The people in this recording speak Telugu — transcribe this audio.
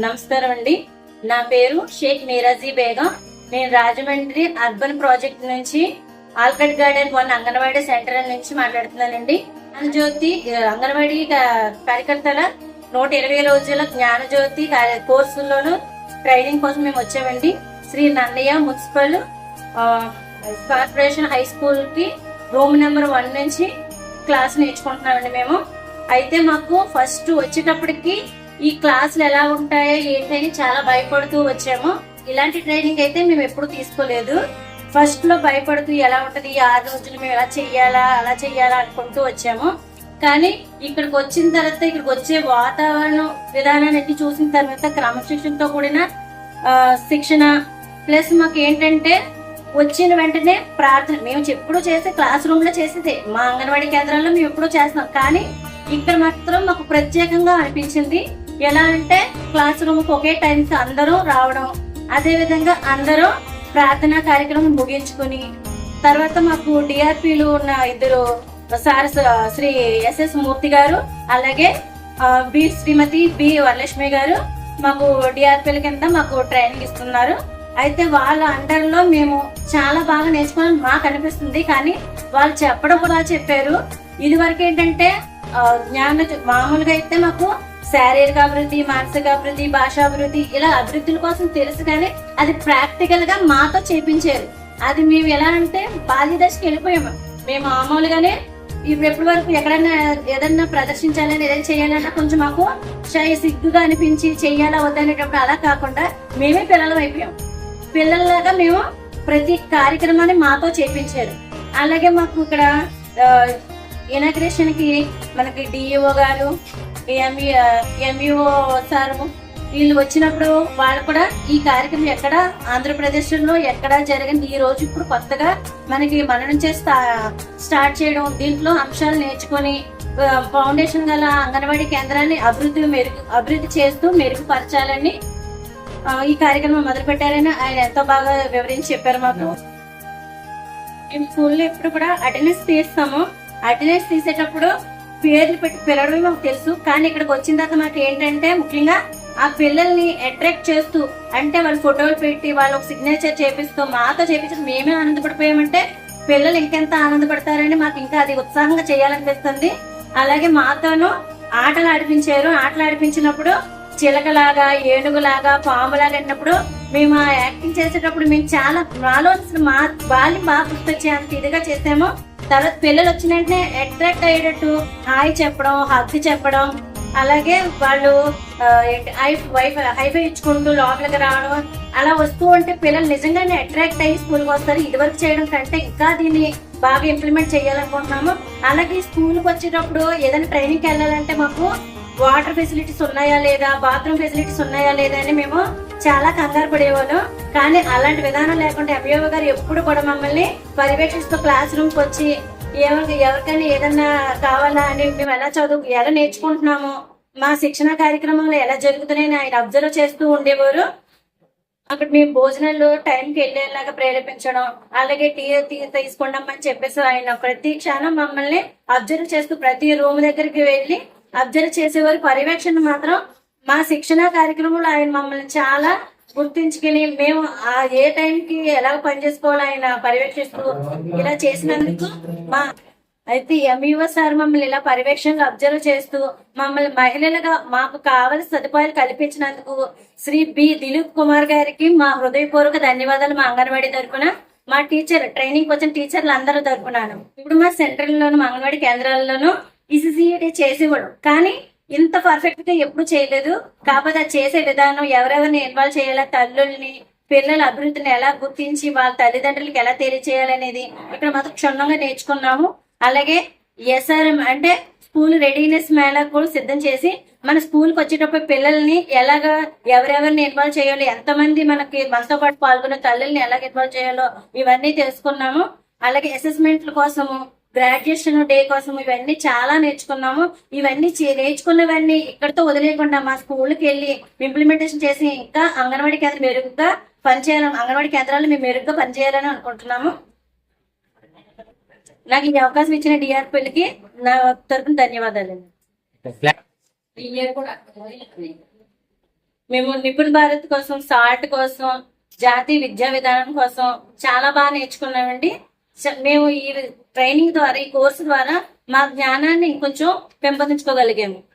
నమస్కారం అండి. నా పేరు షేక్ మీరాజీ బేగం. నేను రాజమండ్రి అర్బన్ ప్రాజెక్ట్ నుంచి Alcot garden one anganwadi centre నుంచి మాట్లాడుతున్నానండి. జ్యోతి అంగన్వాడీ కార్యకర్తల నూట ఇరవై రోజుల జ్ఞానజ్యోతి కోర్సుల్లోనూ ట్రైనింగ్ కోసం మేము వచ్చామండి. Sri Nannaya municipal corporation high స్కూల్కి రూమ్ నెంబర్ వన్ నుంచి క్లాస్ నేర్చుకుంటున్నామండి మేము. అయితే మాకు ఫస్ట్ వచ్చేటప్పటికి ఈ క్లాసులు ఎలా ఉంటాయో ఏంటని చాలా భయపడుతూ వచ్చాము. ఇలాంటి ట్రైనింగ్ అయితే మేము ఎప్పుడు తీసుకోలేదు. ఫస్ట్లో భయపడుతూ ఎలా ఉంటది ఆరు రోజులు మేము ఎలా చెయ్యాలా అలా చెయ్యాలా అనుకుంటూ వచ్చాము. కానీ ఇక్కడికి వచ్చిన తర్వాత ఇక్కడికి వచ్చే వాతావరణం విధానాన్ని చూసిన తర్వాత క్రమశిక్షణతో కూడిన శిక్షణ ప్లస్ మాకు ఏంటంటే వచ్చిన వెంటనే ప్రార్థన. మేము ఎప్పుడూ చేసే క్లాస్ రూమ్లో చేసేదే. మా అంగన్వాడీ కేంద్రాల్లో మేము ఎప్పుడూ చేస్తున్నాం. కానీ ఇక్కడ మాత్రం మాకు ప్రత్యేకంగా అనిపించింది ఎలా అంటే క్లాస్ రూమ్కి ఒకే టైమ్స్ అందరూ రావడం అదే విధంగా అందరూ ప్రార్థనా కార్యక్రమం ముగించుకుని తర్వాత మాకు డిఆర్పిలు ఉన్న ఇద్దరు సార్ శ్రీ ఎస్ఎస్ మూర్తి గారు అలాగే బి శ్రీమతి బి వరలక్ష్మి గారు మాకు డిఆర్పిల కింద మాకు ట్రైనింగ్ ఇస్తున్నారు. అయితే వాళ్ళ అండర్లో మేము చాలా బాగా నేర్చుకోవాలని మాకు అనిపిస్తుంది కానీ వాళ్ళు చెప్పడం కూడా చెప్పారు. ఇది వరకు ఏంటంటే జ్ఞాన మామూలుగా అయితే మాకు శారీరక అభివృద్ధి మానసిక అభివృద్ధి భాషాభివృద్ధి ఇలా అభివృద్ధుల కోసం తెలుసు కానీ అది ప్రాక్టికల్గా మాతో చేపించారు. అది మేము ఎలా అంటే బాల్య దశకి వెళ్ళిపోయాము. మేము మామూలుగానే ఇప్పుడు ఎప్పటి వరకు ఎక్కడైనా ఏదన్నా ప్రదర్శించాలని ఏదైనా చేయాలన్నా కొంచెం మాకు షై సిగ్గుగా అనిపించి చెయ్యాలా వద్దనేటప్పుడు అలా కాకుండా మేమే పిల్లలం అయిపోయాం. పిల్లల్లాగా మేము ప్రతి కార్యక్రమాన్ని మాతో చేపించారు. అలాగే మాకు ఇక్కడ ఇనాగ్రేషన్కి మనకి డిఈఓ గారు ఎంఈఓ సార్ వీళ్ళు వచ్చినప్పుడు వాళ్ళు కూడా ఈ కార్యక్రమం ఎక్కడ ఆంధ్రప్రదేశ్లో ఎక్కడ జరిగింది ఈ రోజు ఇప్పుడు కొత్తగా మనకి మన నుంచే స్టా- స్టార్ట్ చేయడం దీంట్లో అంశాలు నేర్చుకొని ఫౌండేషన్ గల అంగన్వాడీ కేంద్రాన్ని అభివృద్ధి మెరుగు అభివృద్ధి చేస్తూ మెరుగుపరచాలని ఈ కార్యక్రమం మొదలు పెట్టారని ఆయన ఎంతో బాగా వివరించి చెప్పారు మాకు. మేము స్కూల్లో ఎప్పుడు కూడా అటెండెన్స్ తీస్తాము. అటెండెన్స్ తీసేటప్పుడు పేర్లు పెట్టి పిలవడమే మాకు తెలుసు. కానీ ఇక్కడికి వచ్చిన తర్వాత మాకు ఏంటంటే ముఖ్యంగా ఆ పిల్లల్ని అట్రాక్ట్ చేస్తూ అంటే వాళ్ళు ఫోటోలు పెట్టి వాళ్ళు ఒక సిగ్నేచర్ చేపిస్తూ మాతో చేపించడం మేమే ఆనందపడిపోయామంటే పిల్లలు ఇంకెంత ఆనందపడతారని మాకు ఇంకా అది ఉత్సాహంగా చేయాలనిపిస్తుంది. అలాగే మాతోనూ ఆటలు ఆడిపించారు. ఆటలు ఆడిపించినప్పుడు చిలకలాగా ఏనుగులాగా పాములాగా అన్నప్పుడు మేము ఆ యాక్టింగ్ చేసేటప్పుడు మేము చాలా మాలో మా బాల్యం బాగా గుర్తొచ్చే అంత ఇదిగా చేసాము. తర్వాత పిల్లలు వచ్చిన వెంటనే అట్రాక్ట్ అయ్యేటట్టు హాయ్ చెప్పడం హక్ చెప్పడం అలాగే వాళ్ళు వైఫ్ హై- హైఫై ఇచ్చుకుంటూ లోపలికి రావడం అలా వస్తూ ఉంటే పిల్లలు నిజంగానే అట్రాక్ట్ అయ్యి స్కూల్కి వస్తారు. ఇదివరకు చేయడం కంటే ఇంకా దీన్ని బాగా ఇంప్లిమెంట్ చేయాలనుకుంటున్నాము. అలాగే స్కూల్కి వచ్చేటప్పుడు ఏదైనా ట్రైనింగ్కి వెళ్ళాలంటే మాకు వాటర్ ఫెసిలిటీస్ ఉన్నాయా లేదా? బాత్రూమ్ ఫెసిలిటీస్ ఉన్నాయా లేదా అని మేము చాలా కంగారు పడేవాళ్ళం. కానీ అలాంటి విధానం లేకుండా ఎంఈఓ గారు ఎప్పుడు కూడా మమ్మల్ని పర్యవేక్షిస్తూ క్లాస్ రూమ్కి వచ్చి ఎవరికి ఎవరికైనా ఏదన్నా కావాలా అని మేము ఎలా చదువు ఎలా నేర్చుకుంటున్నాము మా శిక్షణ కార్యక్రమాలు ఎలా జరుగుతున్నాయని ఆయన అబ్జర్వ్ చేస్తూ ఉండేవారు. అక్కడ మేము భోజనాలు టైంకి వెళ్ళేలాగా ప్రేరేపించడం అలాగే టీ టీ తీసుకుంటామని చెప్పేసి ఆయన ప్రతి క్షణం మమ్మల్ని అబ్జర్వ్ చేస్తూ ప్రతి రూమ్ దగ్గరికి వెళ్ళి అబ్జర్వ్ చేసేవారు. పర్యవేక్షణ మాత్రం మా శిక్షణ కార్యక్రమంలో ఆయన మమ్మల్ని చాలా గుర్తించుకుని మేము ఆ ఏ టైంకి ఎలా పనిచేసుకోవాలి ఆయన పర్యవేక్షిస్తూ ఇలా చేసినందుకు మా అయితే ఎంఈఓ సార్ మమ్మల్ని ఇలా పర్యవేక్షణగా అబ్జర్వ్ చేస్తూ మమ్మల్ని మహిళలుగా మాకు కావలసిన సదుపాయాలు కల్పించినందుకు శ్రీ బి దిలీప్ కుమార్ గారికి మా హృదయపూర్వక ధన్యవాదాలు మా అంగన్వాడీ తరఫున మా టీచర్ ట్రైనింగ్ వచ్చిన టీచర్లు అందరూ తరపునాను. ఇప్పుడు మా సెంట్రల్లోను మా అంగన్వాడీ కేంద్రాల్లోనూ ఈసీసీఈటీ చేసేవాడు. కానీ ఇంత పర్ఫెక్ట్గా ఎప్పుడు చేయలేదు. కాకపోతే అది చేసే విధానం ఎవరెవరిని ఇన్వాల్వ్ చేయాలా తల్లుల్ని పిల్లల అభివృద్ధిని ఎలా గుర్తించి వాళ్ళ తల్లిదండ్రులకి ఎలా తెలియచేయాలనేది ఇక్కడ మాత్రం క్షుణ్ణంగా నేర్చుకున్నాము. అలాగే ఎస్ఆర్ఎం అంటే స్కూల్ రెడీనెస్ మేళా కూడా సిద్ధం చేసి మన స్కూల్కి వచ్చేటప్పుడు పిల్లల్ని ఎలాగా ఎవరెవరిని ఇన్వాల్వ్ చేయాలో ఎంతమంది మనకి మనతో పాటు పాల్గొనే తల్లుల్ని ఎలాగ ఇన్వాల్వ్ చేయాలో ఇవన్నీ తెలుసుకున్నాము. అలాగే అసెస్మెంట్ల కోసము గ్రాడ్యుయేషన్ డే కోసం ఇవన్నీ చాలా నేర్చుకున్నాము. ఇవన్నీ నేర్చుకున్నవన్నీ ఇక్కడితో వదిలేయకుండా మా స్కూల్కి వెళ్ళి ఇంప్లిమెంటేషన్ చేసి ఇంకా అంగన్వాడీ కేంద్రం మెరుగ్గా పనిచేయాలని అంగన్వాడీ కేంద్రాలు మేము మెరుగ్గా పనిచేయాలని అనుకుంటున్నాము. నాకు ఈ అవకాశం ఇచ్చిన డిఆర్పీలకి నా తరపున ధన్యవాదాలు. మేము నిపుణ భారత్ కోసం సాల్ట్ కోసం జాతీయ విద్యా విధానం కోసం చాలా బాగా నేర్చుకున్నామండి. మేము ఈ ట్రైనింగ్ ద్వారా ఈ కోర్సు ద్వారా మా జ్ఞానాన్ని ఇంకొంచెం పెంపొందించుకోగలిగాము.